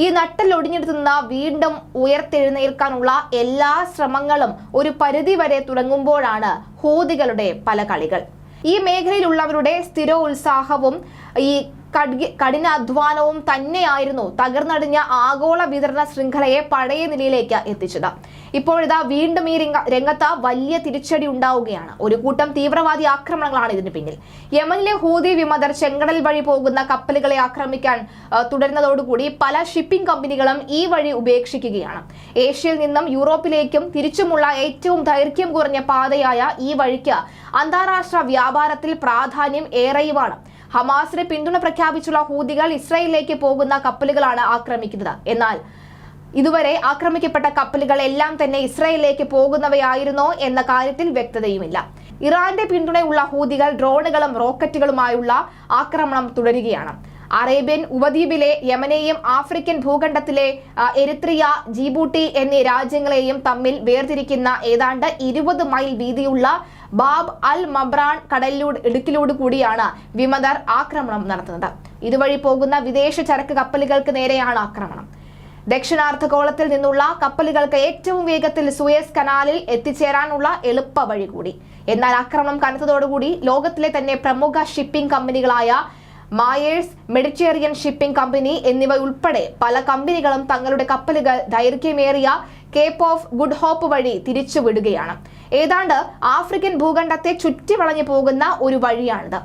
ഈ നട്ടൽ ഒടിഞ്ഞെടുത്തുന്ന വീണ്ടും ഉയർത്തെഴുന്നേൽക്കാനുള്ള എല്ലാ ശ്രമങ്ങളും ഒരു പരിധി വരെ തുടങ്ങുമ്പോഴാണ് ഹൂതികളുടെ പല കളികൾ. ഈ മേഖലയിലുള്ളവരുടെ സ്ഥിരോത്സാഹവും ഈ കഠി- കഠിനാധ്വാനവും തന്നെയായിരുന്നു തകർന്നടിഞ്ഞ ആഗോള വിതരണ ശൃംഖലയെ പഴയ നിലയിലേക്ക് എത്തിച്ചത്. ഇപ്പോഴിതാ വീണ്ടും ഈ രംഗത്ത് വലിയ തിരിച്ചടി ഉണ്ടാവുകയാണ്. ഒരു കൂട്ടം തീവ്രവാദി ആക്രമണങ്ങളാണ് ഇതിന് പിന്നിൽ. യമനിലെ ഹൂതി വിമതർ ചെങ്കടൽ വഴി പോകുന്ന കപ്പലുകളെ ആക്രമിക്കാൻ തുടരുന്നതോടുകൂടി പല ഷിപ്പിംഗ് കമ്പനികളും ഈ വഴി ഉപേക്ഷിക്കുകയാണ്. ഏഷ്യയിൽ നിന്നും യൂറോപ്പിലേക്കും തിരിച്ചുമുള്ള ഏറ്റവും ദൈർഘ്യം കുറഞ്ഞ പാതയായ ഈ വഴിക്ക് അന്താരാഷ്ട്ര വ്യാപാരത്തിൽ പ്രാധാന്യം ഏറെയുമാണ്. ഹമാസിന് പിന്തുണ പ്രഖ്യാപിച്ചുള്ള ഹൂതികൾ ഇസ്രയേലിലേക്ക് പോകുന്ന കപ്പലുകളാണ് ആക്രമിക്കുന്നത്. എന്നാൽ ഇതുവരെ ആക്രമിക്കപ്പെട്ട കപ്പലുകൾ എല്ലാം തന്നെ ഇസ്രയേലിലേക്ക് പോകുന്നവയായിരുന്നോ എന്ന കാര്യത്തിൽ വ്യക്തതയുമില്ല. ഇറാന്റെ പിന്തുണയുള്ള ഹൂതികൾ ഡ്രോണുകളും റോക്കറ്റുകളുമായുള്ള ആക്രമണം തുടരുകയാണ്. അറേബ്യൻ ഉപദ്വീപിലെ യമനെയും ആഫ്രിക്കൻ ഭൂഖണ്ഡത്തിലെ എരിത്രിയ ജിബൂട്ടി എന്നീ രാജ്യങ്ങളെയും തമ്മിൽ വേർതിരിക്കുന്ന ഏതാണ്ട് ഇരുപത് മൈൽ വീതിയുള്ള ബാബ് അൽ മബ്രാൻ കടലിലൂടെ ഇടുക്കിലൂടെ കൂടിയാണ് വിമതർ ആക്രമണം നടത്തുന്നത്. ഇതുവഴി പോകുന്ന വിദേശ ചരക്ക് കപ്പലുകൾക്ക് നേരെയാണ് ആക്രമണം. ദക്ഷിണാർദ്ധഗോളത്തിൽ നിന്നുള്ള കപ്പലുകൾക്ക് ഏറ്റവും വേഗത്തിൽ സുയസ് കനാലിൽ എത്തിച്ചേരാനുള്ള എളുപ്പ വഴി കൂടി എന്നാൽ ആക്രമണം കനത്തതോടുകൂടി ലോകത്തിലെ തന്നെ പ്രമുഖ ഷിപ്പിംഗ് കമ്പനികളായ മായേഴ്സ് മെഡിറ്റേറിയൻ ഷിപ്പിംഗ് കമ്പനി എന്നിവ ഉൾപ്പെടെ പല കമ്പനികളും തങ്ങളുടെ കപ്പലുകൾ ദൈർഘ്യമേറിയ കേപ്പ് ഓഫ് ഗുഡ് ഹോപ്പ് വഴി തിരിച്ചുവിടുകയാണ്. ഏതാണ്ട് ആഫ്രിക്കൻ ഭൂഖണ്ഡത്തെ ചുറ്റിവളഞ്ഞു പോകുന്ന ഒരു വഴിയാണിത്.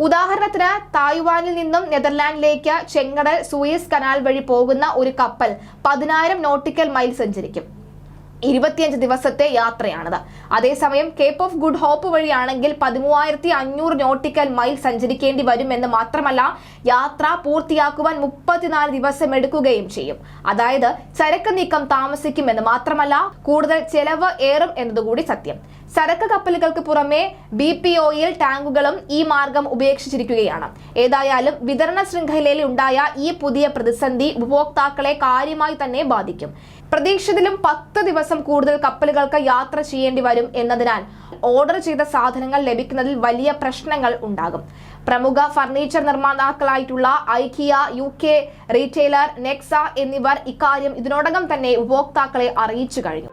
ഉദാഹരണത്തിന് തായ്വാനിൽ നിന്നും നെതർലാൻഡിലേക്ക് ചെങ്കടൽ സൂയസ് കനാൽ വഴി പോകുന്ന ഒരു കപ്പൽ പതിനായിരം നോട്ടിക്കൽ മൈൽ സഞ്ചരിക്കും. ഇരുപത്തിയഞ്ച് ദിവസത്തെ യാത്രയാണിത്. അതേസമയം കേപ്പ് ഓഫ് ഗുഡ് ഹോപ്പ് വഴിയാണെങ്കിൽ പതിമൂവായിരത്തി അഞ്ഞൂറ് നോട്ടിക്കൽ മൈൽ സഞ്ചരിക്കേണ്ടി വരുമെന്ന് മാത്രമല്ല യാത്ര പൂർത്തിയാക്കുവാൻ മുപ്പത്തിനാല് ദിവസം എടുക്കുകയും ചെയ്യും. അതായത് ചരക്ക് നീക്കം താമസിക്കുമെന്ന് മാത്രമല്ല കൂടുതൽ ചെലവ് ഏറും എന്നതുകൂടി സത്യം. ചരക്ക് കപ്പലുകൾക്ക് പുറമെ ബി പി ഒയിൽ ടാങ്കുകളും ഈ മാർഗം ഉപേക്ഷിച്ചിരിക്കുകയാണ്. ഏതായാലും വിതരണ ശൃംഖലയിൽ ഉണ്ടായ ഈ പുതിയ പ്രതിസന്ധി ഉപഭോക്താക്കളെ കാര്യമായി തന്നെ ബാധിക്കും. പ്രതീക്ഷിതത്തിലും പത്ത് ദിവസം കൂടുതൽ കപ്പലുകൾക്ക് യാത്ര ചെയ്യേണ്ടി വരും എന്നതിനാൽ ഓർഡർ ചെയ്ത സാധനങ്ങൾ ലഭിക്കുന്നതിൽ വലിയ പ്രശ്നങ്ങൾ ഉണ്ടാകും. പ്രമുഖ furniture നിർമ്മാതാക്കളായിട്ടുള്ള IKEA U K retailer Next എന്നിവർ ഇക്കാര്യം ഇതിനോടകം തന്നെ ഉപഭോക്താക്കളെ അറിയിച്ചു കഴിഞ്ഞു.